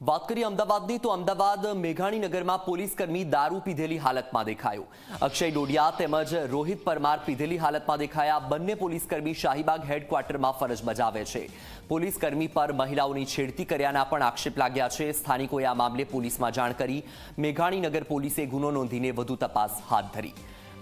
વાત કરીએ અમદાવાદની, તો અમદાવાદ મેઘાણીનગરમાં પોલીસ કર્મી દારૂ પીધેલી હાલતમાં દેખાયો. અક્ષય ડોડિયા તેમજ રોહિત પરમાર પીધેલી હાલતમાં દેખાયા. બંને પોલીસ કર્મી શાહીબાગ હેડક્વાર્ટરમાં ફરજ બજાવે છે. પોલીસ કર્મી પર મહિલાઓની છેડતી કર્યાના પણ આક્ષેપ લાગ્યા છે. સ્થાનિકોએ આ મામલે પોલીસમાં જાણ કરી. મેઘાણીનગર પોલીસે ગુનો નોંધીને વધુ તપાસ હાથ ધરી.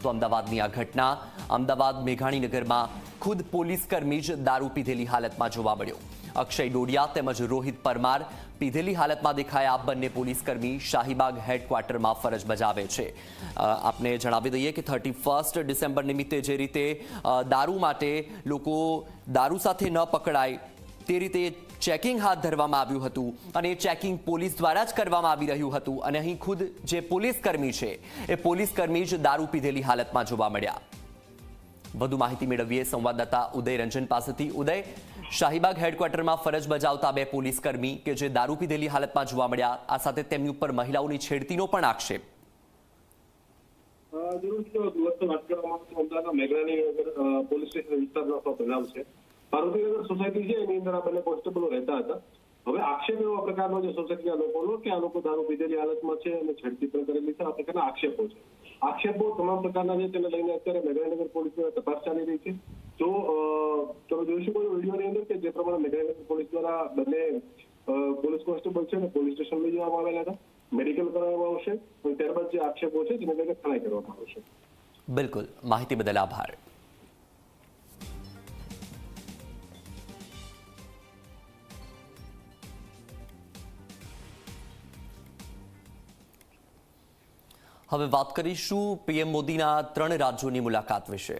તો અમદાવાદની આ ઘટના. અમદાવાદ મેઘાણીનગરમાં ખુદ પોલીસ કર્મી જ દારૂ પીધેલી હાલતમાં જોવા મળ્યો. અક્ષય ડોડિયા તેમજ રોહિત પરમાર પીધેલી હાલતમાં દેખાયા. બંને પોલીસકર્મી શાહીબાગ હેડક્વાર્ટરમાં ફરજ બજાવે છે. આપને જણાવી દઈએ કે થર્ટી ફર્સ્ટ ડિસેમ્બર નિમિત્તે જે રીતે દારૂ માટે લોકો દારૂ સાથે ન પકડાય તે રીતે ચેકિંગ હાથ ધરવામાં આવ્યું હતું અને એ ચેકિંગ પોલીસ દ્વારા જ કરવામાં આવી રહ્યું હતું અને અહીં ખુદ જે પોલીસકર્મી છે, એ પોલીસકર્મી જ દારૂ પીધેલી હાલતમાં જોવા મળ્યા. વધુ માહિતી મેળવીએ સંવાદદાતા ઉદય રંજન પાસેથી. ઉદય, શાહીબાગ હેડક્વાર્ટરમાં ફરજ બજાવતા બે પોલીસકર્મી કે જે દારૂ પીધેલી હાલતમાં જોવા મળ્યા, આ સાથે તેમની ઉપર મહિલાઓની છેડતીનો પણ આક્ષેપ. પોલીસ સ્ટેશન વિસ્તારનો બનાવ છે. પાર્વતીનગર સોસાયટી છે, એની અંદર આ બંને કોન્સ્ટેબલો રહેતા હતા. હવે આક્ષેપ એવા પ્રકારનો છે સોસાયટીના લોકોનો કે આ લોકો દારૂ પીધેલી હાલતમાં છે અને છેડતી પણ કરેલી છે. આ પ્રકારના આક્ષેપો છે. આક્ષેપો તમામ પ્રકારના છે, તેને લઈને અત્યારે મેઘરાણીનગર પોલીસ દ્વારા તપાસ ચાલી રહી છે. તો તમે જોઈ શકો વિડીયોની અંદર કે જે પ્રમાણે મેઘરાણીનગર પોલીસ દ્વારા બંને પોલીસ કોન્સ્ટેબલ છે અને પોલીસ સ્ટેશન લઈ જવામાં આવેલા હતા. મેડિકલ કરાવવામાં આવશે. ત્યારબાદ જે આક્ષેપો છે, તેને લઈને ખરાઈ કરવામાં આવશે. બિલકુલ. માહિતી બદલ આભાર. હવે વાત કરીશું પીએમ મોદીના ત્રણ રાજ્યોની મુલાકાત વિશે.